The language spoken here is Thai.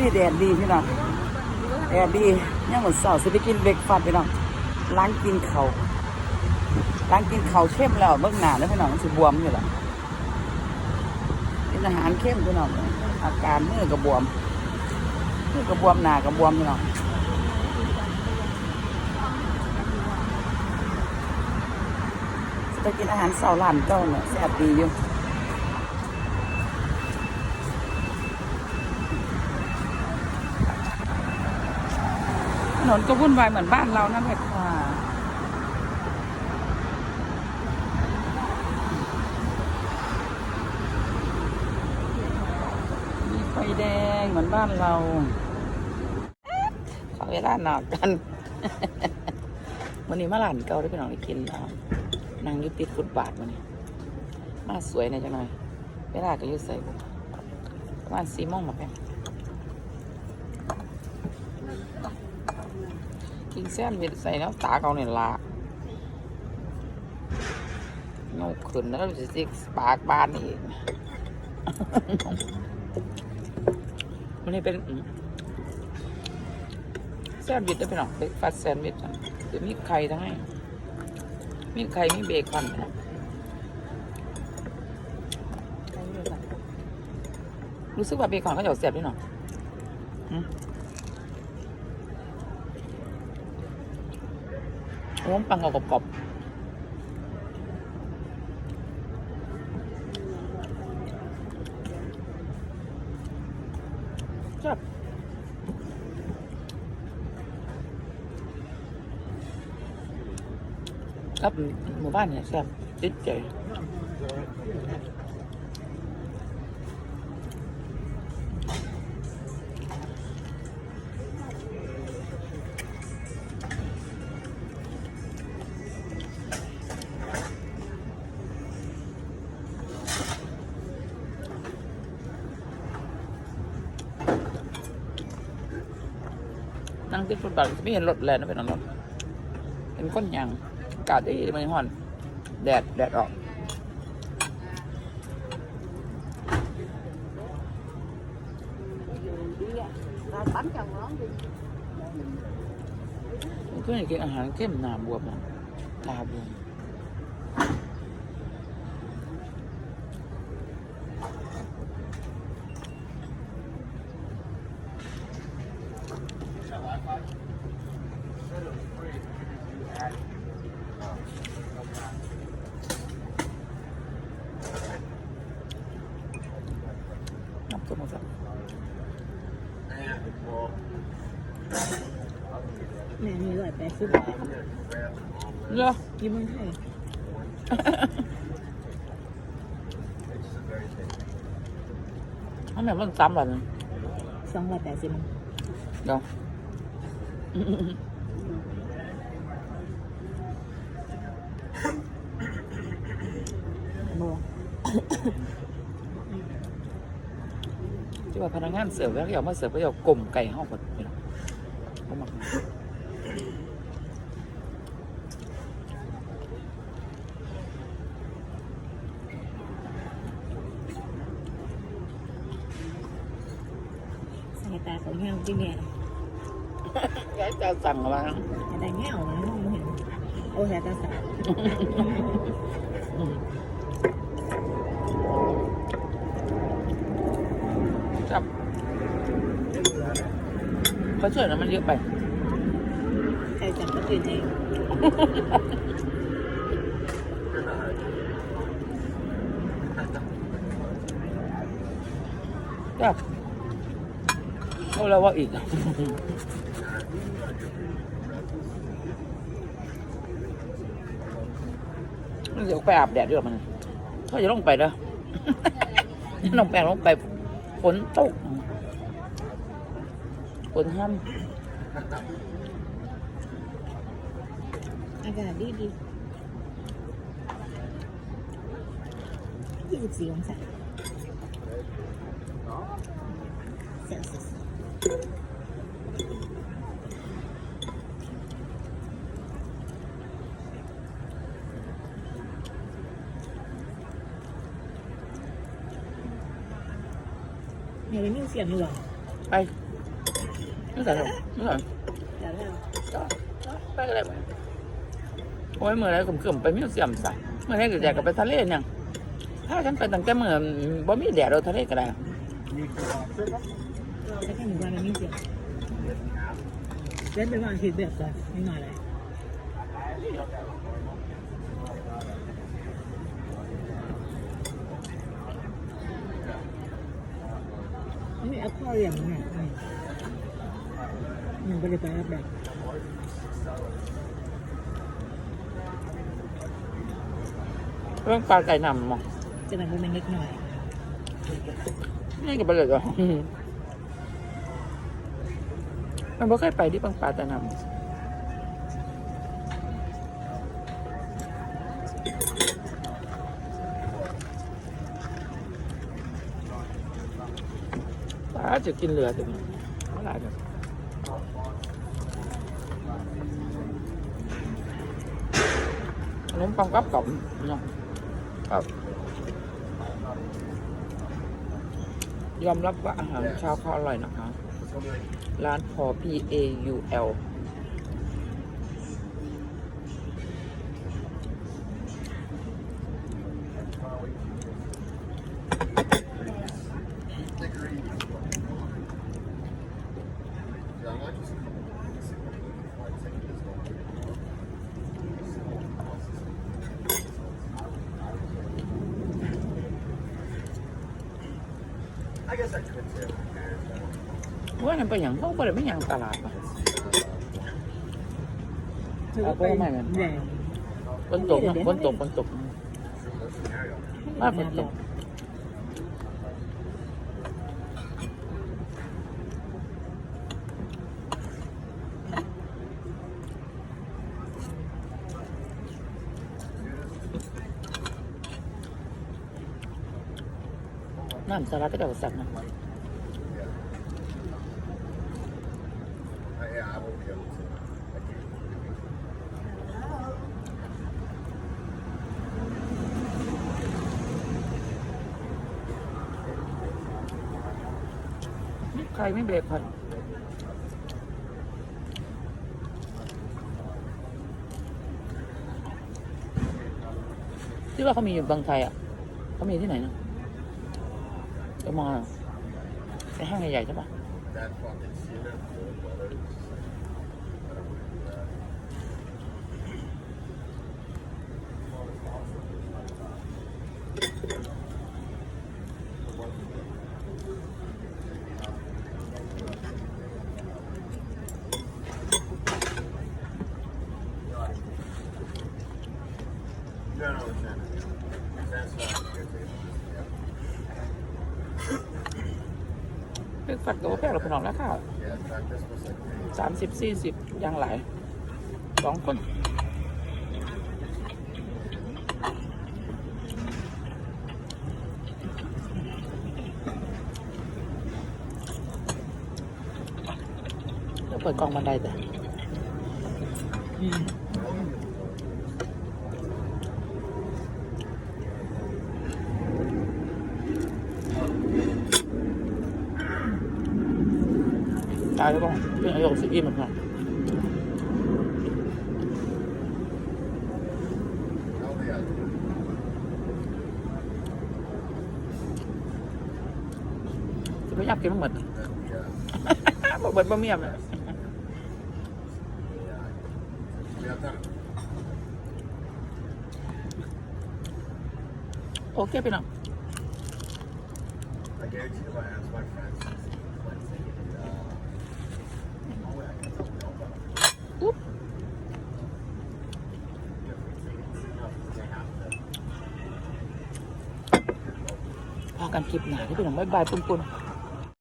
ดีแดดดีพี่น้องแดดดียังเหมือนเสาร์สิไปกินเบรกฟาสต์พี่น้องล้างกินเขาวล้างกินเขาเข้มแล้วเมื่อหนาแล้วพี่น้องมันสิบวมอยู่ละกินอาหารเข้มพี่น้องอาการมือกระบวมมือกระบวมหนากระบวมพี่น้องสิไปกินอาหารเสาร์ร้านเก้าเนี่ยแซ่บดีอยู่ นนก็วุ่นวายเหมือนบ้านเรานะเพชรค่ะมีไฟแดงเหมือนบ้านเราขอเวลาหนอกกัน วันนี้มาหลานเก่าได้ไปหนองได้กินแล้วนั่งอยุติดฟุตบาทวันนี้ มาสวยหน่อยจังหน่อย เวลาก็อยุใส่บุประมาณสี่โมงมาแพงกิน แซนด์วิชใส่แล้วตาเขาเนี่ยละงกขึ้นแล้วจะสิกปากบ้านอีกวันนี้เป็นแซนวิชได้เป็นหรอเบรกฟาสแซนวิชอะมีไข่ทั้งให้มีไข่มีเบคอนนะรู้สึกว่าเบคอนเขาจะเสียบด้วยเนาะอืมโอ้ปังกรอ หมู่บ้านเนี่ยแซ่บติด ติดฟุตบาทไม่เห็นรถแลนด์นะเป็นรถเห็นก้นยางอากาศดีมันห่อน แดดแดดออกก็อยากกินอาหารเข้มหนาบวมอะตาบวม น้ำส้มหมดแล้วแม่มีร้อยแปดสิบเหรอ อยี่เมืองไทยทำไมมันซ้ำแบบนี้สองร้อยแปดสิบเดี๋ยวโบที่ว่าพนักงานเสิร์ฟแล้วเขาอยากมาเสิร์ฟก็อยากกลมไก่ห้องหมดเลยนะเขามาสายตาของแห้วที่แม่ย้ายเจ้าสั่งมาแต่แง่วนะมองเห็นโอ้สายตาสาย เขาเชื่อนะมันเยอะไปใครสั่งก็ตื่นเองจับเอาแล้วว่าอีกอะมันเดี๋ยวไปอาบแดดด้วยมันเขาจะลงไปแล้วลงไปลงไปฝนตก ฝนห้ามอากาศดีดียี่สิบสี่องศาเซลเซียสเนี่ยเป็นมิวเซียมอยู่หรอไป ไม่ใส่หรอกไม่ใส่เดี๋ยวเราไปก็ได้ไหมโอ้ยเมื่อไรผมเกิ่มๆไปมิวเซียมซะเมื่อไรก็อยากไปทะเลเนี่ยถ้าฉันไปตั้งแต่เมื่อบ่มีแดดเราทะเลก็ได้แค่หนึ่งวันมันไม่เสียเล่นเป็นวันอาทิตย์แบบก่อนไม่มาเลยไม่มีแอปเปิลอย่างนี้ ไงมันก็เลยไปรับแบบเรื่องปลาไก่นำมองจะมันเป็นเล็กหน่อยนี่ก็ไปเลยเหรออืมมันบ่เคยไปที่ปังปลาไก่นำปลาจะกินเรือถึงเท่าไหร่กันข นมปังกับกล่อมเนาะครับ ยอมรับว่าอาหารเช้าเขาอร่อยนะคะ ร้านพอ P A U L ว่านั่นเป็นอย่างเขาบ่ได้ไม่อย่างตลาดป่ะเธอก็ไปแดงฝนตกนะฝนตกฝนตกมาฝนตก น้ำสลัดก็สั่งนะใครไม่เบรกพันที่ว่าเขามีอยู่บางไทยอะเขามีที่ไหนนะ เดี๋ยวมองอะในห้างใหญ่ๆใช่ปะ That fucking cement cold weather. I don't want to do that. no, no, it's not. That's not good. เลือกฝัดกับว่าแพงเราไปนอนแล้วค่ะสามสิบสี่สิบยังหลายสองคนแล้วเปิดกล่องบันไดแต่ อืมตายแล้วก็เป็นอายุสิบยี่เหมือนกัน Hell yeah. จะไม่อยากกินมันหมด Yeah. บอกเบิดบะเมียมเลย Yeah, I've done it. โอเคไปหน่อย I guarantee if I ask my friends, กันคลิปหนาที่เป็นของบายบายปุ้นปุ้นๆ